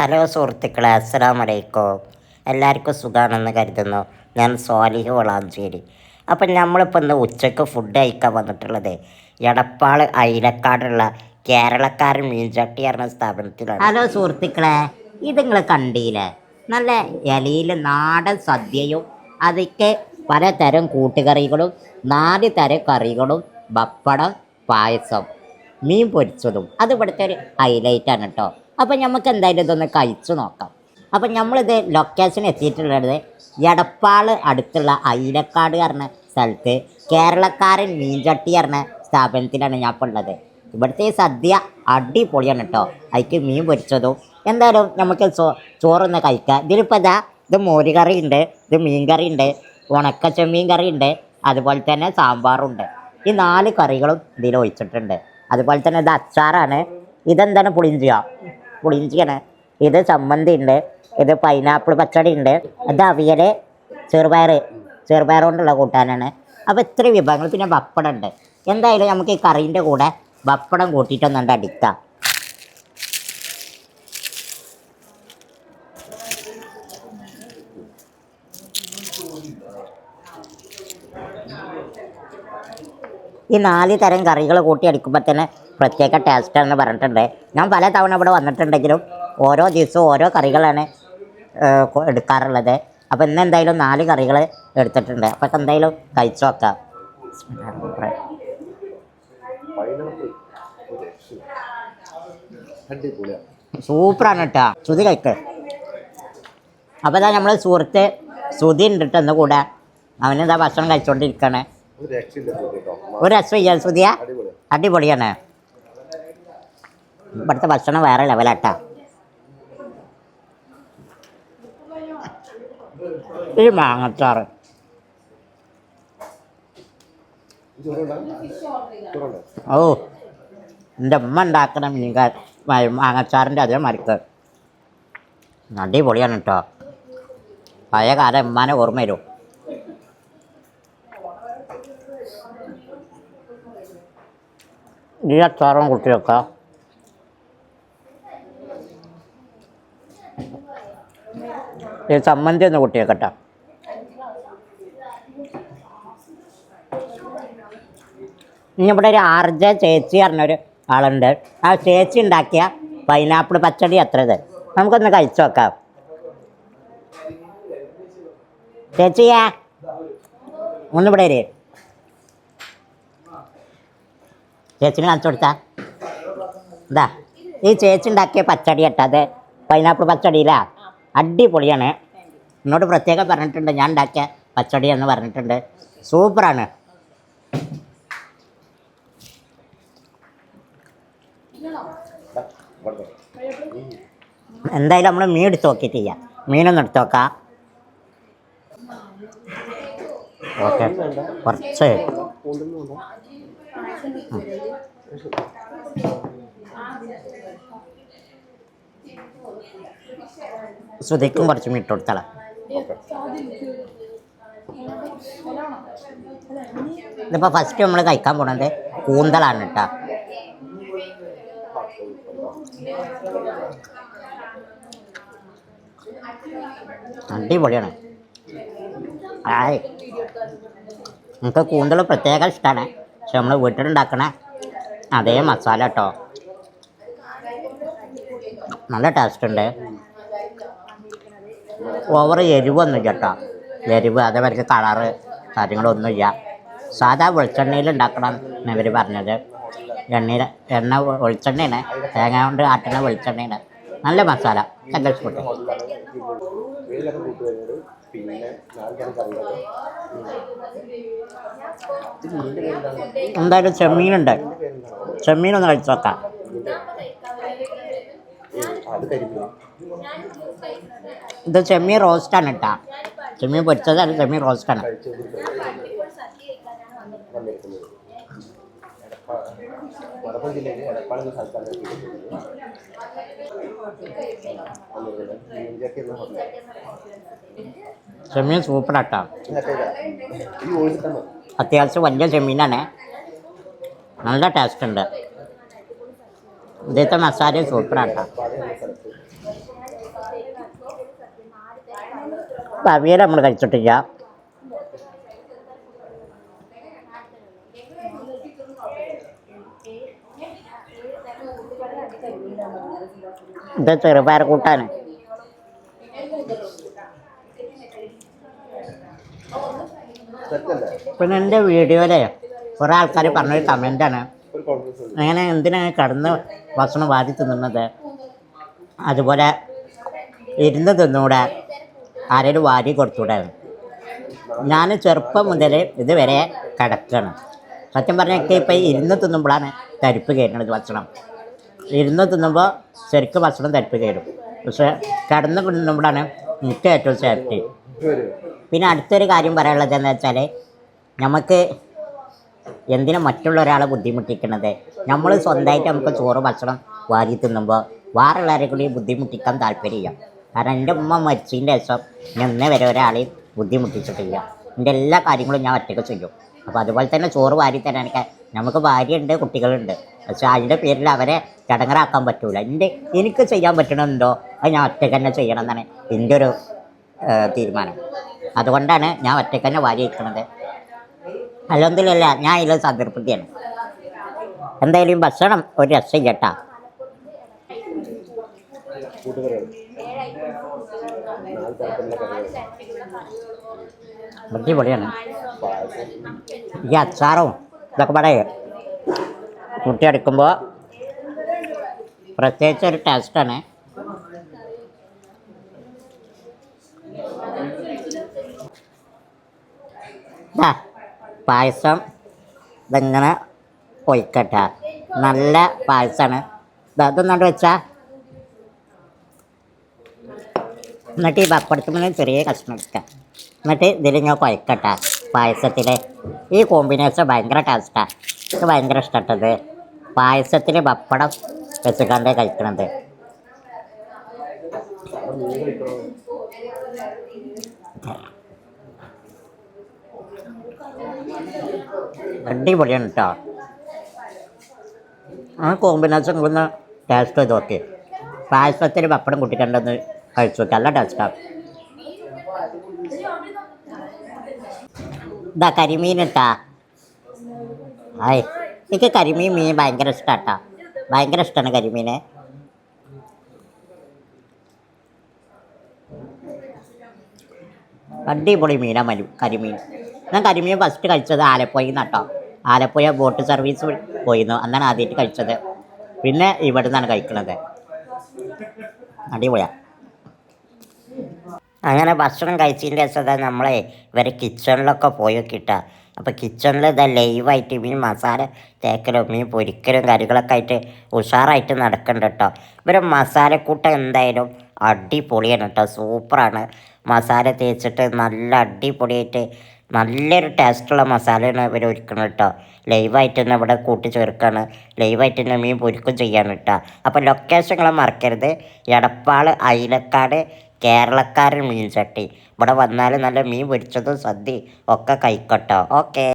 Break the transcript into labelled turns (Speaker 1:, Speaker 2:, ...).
Speaker 1: Hello സുഹൃത്തുക്കളെ അസ്സലാം വലൈക്കും എല്ലാവർക്കും സുഖമാണെന്ന് കരുതുന്നു. ഞാൻ സ്വാലിഹ് വളാഞ്ചേരി. അപ്പം നമ്മളിപ്പോൾ ഇന്ന് ഉച്ചയ്ക്ക് ഫുഡ് കഴിക്കാൻ വന്നിട്ടുള്ളത് എടപ്പാൾ അയിലക്കാടുള്ള കേരളക്കാരൻ മീൻചട്ടി പറഞ്ഞ സ്ഥാപനത്തിലാണ്. ഹലോ സുഹൃത്തുക്കളെ ഇത് നിങ്ങൾ കണ്ടില്ലേ? നല്ല ഇലയിൽ നാടൻ സദ്യയും അതൊക്കെ പലതരം കൂട്ടുകറികളും നാല് തരം കറികളും പപ്പടം പായസം മീൻ പൊരിച്ചതും. അത് ഇവിടുത്തെ ഒരു ഹൈലൈറ്റാണ് കേട്ടോ അപ്പം നമുക്ക് എന്തായാലും ഇതൊന്ന് കഴിച്ചു നോക്കാം. അപ്പം നമ്മളിത് ലൊക്കേഷൻ എത്തിയിട്ടുള്ളത് എടപ്പാൾ അടുത്തുള്ള അയിലക്കാട് പറഞ്ഞ സ്ഥലത്ത് കേരളക്കാരൻ മീൻചട്ടി പറഞ്ഞ സ്ഥാപനത്തിലാണ് ഞാൻ ഉള്ളത്. ഇവിടുത്തെ സദ്യ അടിപൊളിയാണ് കേട്ടോ. അതിക്ക് മീൻ പൊരിച്ചതും എന്തായാലും നമുക്ക് ചോ ചോറൊന്ന് കഴിക്കാം. ഇതിലിപ്പോൾ ഇതാ ഇത് മോര് കറി ഉണ്ട് ഇത് മീൻ കറി ഉണ്ട് ഉണക്ക ചെമ്മീൻ കറി ഉണ്ട് അതുപോലെ തന്നെ സാമ്പാറുണ്ട്. ഈ നാല് കറികളും ഇതിൽ ഒഴിച്ചിട്ടുണ്ട് അതുപോലെ തന്നെ ഇത് അച്ചാറാണ്. ഇതെന്താണ് പുളിഞ്ചിയ പുളിഞ്ചിയാണ് ഇത് ചമ്മന്തി ഉണ്ട് ഇത് പൈനാപ്പിൾ പച്ചടി ഉണ്ട് ഇത് അവിയൽ ചെറുപയർ ചെറുപയർ കൊണ്ടുള്ള കൂട്ടാനാണ്. അപ്പോൾ ഇത്ര വിഭവങ്ങൾ. പിന്നെ പപ്പടം ഉണ്ട്. എന്തായാലും നമുക്ക് ഈ കറീന്റെ കൂടെ പപ്പടം കൂട്ടിയിട്ടൊന്നുണ്ട് അടിക്കാം. ഈ നാല് തരം കറികൾ കൂട്ടി അടിക്കുമ്പോൾ തന്നെ പ്രത്യേക ടേസ്റ്റ് ടേസ്റ്റാണെന്ന് പറഞ്ഞിട്ടുണ്ട്. ഞാൻ പല തവണ ഇവിടെ വന്നിട്ടുണ്ടെങ്കിലും ഓരോ ദിവസവും ഓരോ കറികളാണ് എടുക്കാറുള്ളത്. അപ്പോൾ ഇന്ന് എന്തായാലും നാല് കറികൾ എടുത്തിട്ടുണ്ട്. അപ്പോൾ എന്തായാലും കഴിച്ചു നോക്കാം. സൂപ്പറാണ് കേട്ടോ. ശ്രുതി കഴിക്ക്. അപ്പോൾ ഇതാ നമ്മൾ സുഹൃത്ത് ശ്രുതി ഉണ്ട് കൂടെ. അവനെന്താ ഭക്ഷണം കഴിച്ചുകൊണ്ടിരിക്കുകയാണ്
Speaker 2: ഒരു രക്ഷയില്ല അടിപൊളിയാ.
Speaker 1: അടിപൊളിയാണ്. ഇവിടുത്തെ ഭക്ഷണം വേറെ ലെവലാട്ടാ. ഈ മാങ്ങച്ചാറ്. ഓ എന്റെ ഉമ്മ ഉണ്ടാക്കണ മീൻകാ മാങ്ങച്ചാറിന്റെ അതേ മരിക്ക്. അടിപൊളിയാണ് കേട്ടോ. പഴയ കാലം ഉമ്മാനെ ഓർമ്മ വരും. ഈ അച്ചാറും കുട്ടിയൊക്കെ ഈ ചമ്മന്തി ഒന്ന് കുട്ടിയൊക്കെ ഇനി ഇവിടെ ഒരു ആർജ ചേച്ചി പറഞ്ഞൊരു ആളുണ്ട്. ആ ചേച്ചി ഉണ്ടാക്കിയ പൈനാപ്പിൾ പച്ചടി അത്ര ഇത് നമുക്കൊന്ന് കഴിച്ചു നോക്കാം. ചേച്ചിയാ ഒന്നിവിടെ വരേ ചേച്ചിന് കാണിച്ചു കൊടുത്താ. ഇതാ ഈ ചേച്ചി ഉണ്ടാക്കിയ പച്ചടി കേട്ടോ അത്. പൈനാപ്പിൾ പച്ചടിയിലാ. അടിപൊളിയാണ്. എന്നോട് പ്രത്യേകം പറഞ്ഞിട്ടുണ്ട് ഞാൻ ഉണ്ടാക്കിയ പച്ചടി എന്ന് പറഞ്ഞിട്ടുണ്ട്. സൂപ്പറാണ്. എന്തായാലും നമ്മൾ മീൻ എടുത്ത് നോക്കിയിട്ട് ചെയ്യാം. മീനൊന്നും എടുത്ത് നോക്കാം. ഓക്കെ കുറച്ച്. ശ്രുതിക്കും കുറച്ച് മിനിറ്റ് കൊടുത്തളാം ഇതിപ്പോൾ ഫസ്റ്റ് നമ്മൾ കഴിക്കാൻ പോണത് കൂന്തളാണ് കേട്ടോ അടിപൊളിയാണ്. ആയ്. നമുക്ക് കൂന്തൽ പ്രത്യേക ഇഷ്ടമാണ് പക്ഷെ നമ്മൾ വീട്ടിലുണ്ടാക്കണ അതേ മസാല കേട്ടോ നല്ല ടേസ്റ്റ് ഉണ്ട് ഓവർ എരിവൊന്നും കേട്ടോ എരിവ് അതേപോലെ കളറ് കാര്യങ്ങളൊന്നുമില്ല. സാധാ വെളിച്ചെണ്ണയിൽ ഉണ്ടാക്കണം എന്ന് ഇവർ പറഞ്ഞത്. എണ്ണയിൽ എണ്ണ വെളിച്ചെണ്ണയാണ്. തേങ്ങ കൊണ്ട് ആട്ടണ വെളിച്ചെണ്ണയാണ്. നല്ല മസാല. എന്താ ഇഷ്ടപ്പെട്ടു.
Speaker 2: പിന്നെ
Speaker 1: എന്തായാലും ചെമ്മീനുണ്ട്. ചെമ്മീനൊന്ന് കഴിച്ചു നോക്കാം. ഇത് ചെമ്മീൻ റോസ്റ്റാണ് കേട്ടോ. ചെമ്മീൻ പൊരിച്ചതല്ല ചെമ്മീൻ റോസ്റ്റാണ്.
Speaker 2: വന്നിരിക്കുന്നത് മലപ്പുറം ജില്ലയിലെ എടപ്പാൾ എന്ന സ്ഥലത്താണ്
Speaker 1: ചെമ്മീൻ സൂപ്പറാട്ടോ. അത്യാവശ്യം വലിയ ചെമ്മീനാണ് നല്ല ടേസ്റ്റ് ഉണ്ട്. ഇതത്തെ മസാല സൂപ്പറാട്ടോ.
Speaker 2: എന്ന
Speaker 1: നമ്മൾ കഴിച്ചിട്ടില്ല. ഇത് ചെറുപയർ
Speaker 2: സെറ്റല്ലേ
Speaker 1: പിന്നെ എന്റെ വീഡിയോയിലെ കുറേ ആൾക്കാർ പറഞ്ഞൊരു
Speaker 2: കമന്റാണ്
Speaker 1: അങ്ങനെ എന്തിനാണ് കടന്ന് ഭക്ഷണം വാരി തിന്നുന്നത്? അതുപോലെ ഇരുന്ന് തിന്നൂടെ? ആരെങ്കിലും വാരി കൊടുത്തൂടെ? ഞാൻ ചെറുപ്പം മുതൽ ഇതുവരെ കിടക്കണം. സത്യം പറഞ്ഞാൽ എനിക്ക് ഇപ്പം ഇരുന്ന് തിന്നുമ്പോഴാണ് തരിപ്പ് കയറുന്നത് ഭക്ഷണം. ഇരുന്ന് തിന്നുമ്പോൾ ശരിക്കും ഭക്ഷണം തരിപ്പ് കയറും പക്ഷേ കിടന്ന് തിന്നുമ്പോഴാണ് എനിക്ക് ഏറ്റവും സേഫ്റ്റി പിന്നെ അടുത്തൊരു കാര്യം പറയാനുള്ളത് എന്ന് വെച്ചാൽ നമുക്ക് എന്തിനാ മറ്റുള്ള ഒരാളെ ബുദ്ധിമുട്ടിക്കുന്നത് നമ്മൾ സ്വന്തമായിട്ട് നമുക്ക് ചോറ് ഭക്ഷണം വാരി തിന്നുമ്പോൾ വേറുള്ളവരെ കൂടി ബുദ്ധിമുട്ടിക്കാൻ താല്പര്യമില്ല. കാരണം എന്റെ ഉമ്മ മരിച്ചതിന്റെ ശേഷം ഞാൻ ഇന്നേ വരെ ഒരാളെയും ബുദ്ധിമുട്ടിച്ചിട്ടില്ല. എന്റെ എല്ലാ കാര്യങ്ങളും ഞാൻ ഒറ്റയ്ക്ക് ചെയ്യും. അപ്പോൾ അതുപോലെ തന്നെ ചോറ് വാരി തരാൻ എനിക്ക് നമുക്ക് ഭാര്യയുണ്ട് കുട്ടികളുണ്ട്. പക്ഷെ അതിന്റെ പേരിൽ അവരെ ചടങ്ങറാക്കാൻ പറ്റൂല. എന്റെ എനിക്ക് ചെയ്യാൻ പറ്റണമെന്നുണ്ടോ അത് ഞാൻ ഒറ്റയ്ക്ക് തന്നെ ചെയ്യണം എന്നാണ് എന്റെ ഒരു തീരുമാനം. അതുകൊണ്ടാണ് ഞാൻ ഒറ്റയ്ക്ക് തന്നെ ഭാര്യ ഇരിക്കുന്നത് അല്ലെങ്കിലല്ല ഞാൻ ഇതിൽ സംതൃപ്തിയാണ്. എന്തായാലും ഭക്ഷണം ഒരു രസം കേട്ടാ
Speaker 2: ബുദ്ധിപൊളിയാണ്
Speaker 1: ഈ അച്ചാറും ഇതൊക്കെ പറയേ. കൂട്ടിയെടുക്കുമ്പോൾ പ്രത്യേകിച്ച് ഒരു ടേസ്റ്റാണ് പായസം ഇതിങ്ങനെ ഒഴിക്കട്ടെ. നല്ല പായസമാണ് ഇതൊന്നാണ്ട് വെച്ചാ. എന്നിട്ട് ഈ പപ്പടത്തിന് ചെറിയ കഷ്ണം എടുക്കാം. എന്നിട്ട് ഇതിൽ ഞാൻ കുഴക്കട്ടെ പായസത്തിൽ ഈ കോമ്പിനേഷൻ ഭയങ്കര ടേസ്റ്റാണ് എനിക്ക് ഭയങ്കര ഇഷ്ടപ്പെട്ടത് പായസത്തിൽ പപ്പടം വെച്ചിട്ടാണ് കഴിക്കണത്. അടിപൊളിയാണ് കേട്ടോ ആ കോമ്പിനേഷൻ ഒന്ന് ടേസ്റ്റ് ചെയ്ത് നോക്കി. പായസത്തിൽ പപ്പടം കൂട്ടിക്കണ്ടെന്ന് കഴിച്ചു നല്ല ടേസ്റ്റാണ് ഇതാ കരിമീൻ ഇട്ടാ ആയ് എനിക്ക് കരിമീൻ മീൻ ഭയങ്കര ഇഷ്ടാട്ടാ. ഭയങ്കര ഇഷ്ടമാണ് കരിമീന്. അടിപൊളി മീനാ മലു കരിമീൻ. ഞാൻ കരിമീൻ ഫസ്റ്റ് കഴിച്ചത് ആലപ്പുഴയിൽ നിന്നാട്ടോ ആലപ്പുഴ ബോട്ട് സർവീസ് പോയിരുന്നു. അന്നാണ് ആദ്യമായിട്ട് കഴിച്ചത്. പിന്നെ ഇവിടെ നിന്നാണ് കഴിക്കുന്നത് അടിപൊളിയാ. അങ്ങനെ ഭക്ഷണം കഴിച്ചതിന്റെ രസത നമ്മളെ ഇവരെ കിച്ചണിലൊക്കെ പോയി കിട്ടുക അപ്പോൾ കിച്ചണിൽ ഇതാ ലൈവായിട്ട് മീൻ മസാല തേക്കലും മീൻ പൊരിക്കലും കറികളൊക്കെ ആയിട്ട് ഉഷാറായിട്ട് നടക്കുന്നുണ്ട് കേട്ടോ ഇവരെ മസാലക്കൂട്ടം എന്തായാലും അടിപൊളിയാണ് കേട്ടോ സൂപ്പറാണ്. മസാല തേച്ചിട്ട് നല്ല അടിപൊളിയായിട്ട് നല്ലൊരു ടേസ്റ്റുള്ള മസാലയാണ് ഇവർ ഒരുക്കുന്നത് കേട്ടോ ലൈവായിട്ട് തന്നെ ഇവിടെ കൂട്ടി ചേർക്കുകയാണ് ലൈവായിട്ട് തന്നെ മീൻ പൊരിക്കും ചെയ്യാണ് കേട്ടോ അപ്പോൾ ലൊക്കേഷനുകൾ മറക്കരുത്. എടപ്പാൾ അയിലക്കാട് കേരളക്കാരൻ മീൻ ചട്ടി ഇവിടെ വന്നാൽ നല്ല മീൻ പൊരിച്ചതും സദ്യ ഒക്കെ കഴിക്കട്ടോ. ഓക്കെ.